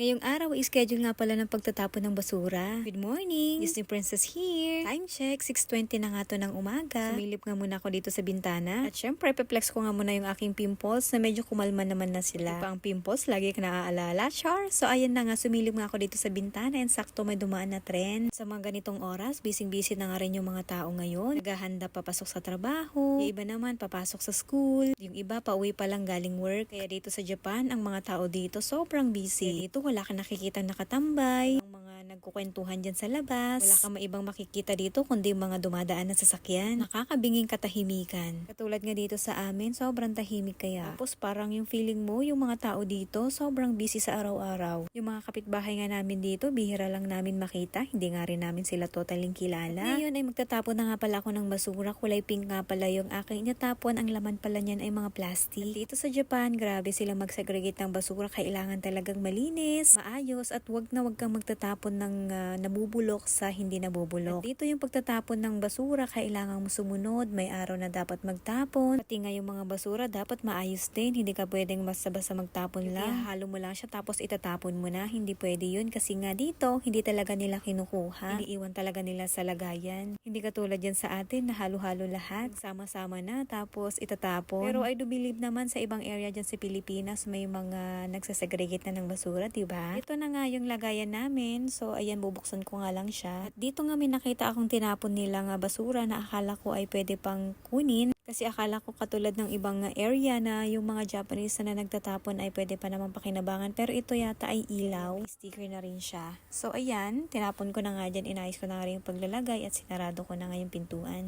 Ngayong araw, schedule nga pala ng pagtatapon ng basura. Good morning! Disney Princess here. Time check, 6.20 na nga to ng umaga. Sumilip nga muna ako dito sa bintana. At syempre, peplex ko nga muna yung aking pimples na medyo kumalma naman na sila. Di pa ang pimples, lagi ka naaalala, char. So ayan na nga, sumilip nga ako dito sa bintana and sakto may dumaan na tren. Sa mga ganitong oras, busy-busy na nga rin yung mga tao ngayon. Naghahanda papasok sa trabaho. Yung iba naman, papasok sa school. Yung iba, pauwi pa lang galing work. Kaya dito sa Japan, ang mga tao dito sobrang busy. Dito wala ka nakikita nakatambay. Ang mga nagkukwentuhan dyan sa labas. Wala kang maibang makikita dito kundi mga dumadaan na sasakyan. Nakakabinging katahimikan. Katulad nga dito sa amin, sobrang tahimik kaya. Tapos parang yung feeling mo, yung mga tao dito, sobrang busy sa araw-araw. Yung mga kapitbahay nga namin dito, bihira lang namin makita. Hindi nga rin namin sila totaling kilala. Ngayon ay magtatapon na nga pala ako ng basura. Kulay pink nga pala yung aking inatapon. Ang laman pala niyan ay mga plastic. At dito sa Japan, grabe sila mag-segregate ng basura. Kailangan talagang malinis, maayos, at wag na wag kang magtatapon ng ah, nabubulok sa hindi nabubulok. At dito yung pagtatapon ng basura, kailangan mo sumunod. May araw na dapat magtapon. Pati nga yung mga basura, dapat maayos din. Hindi ka pwedeng basta-basta magtapon lang. Halo mo lang siya tapos itatapon mo na. Hindi pwede yun kasi nga dito, hindi talaga nila kinukuha. Iniiwan talaga nila sa lagayan. Hindi katulad yan sa atin na halo-halo lahat. Sama-sama na tapos itatapon. Pero I do believe naman sa ibang area dyan sa Pilipinas may mga nagsasegregate na ng basura, di ba? Ito na nga yung lagayan namin. So ayan, bubuksan ko nga lang siya. At dito nga may nakita akong tinapon nila nga basura na akala ko ay pwede pang kunin. Kasi akala ko katulad ng ibang area na yung mga Japanese na nagtatapon ay pwede pa naman pakinabangan. Pero ito yata ay ilaw. May sticker na rin siya. So ayan, tinapon ko na nga dyan. Inayos ko na nga rin yung paglalagay at sinarado ko na nga yung pintuan.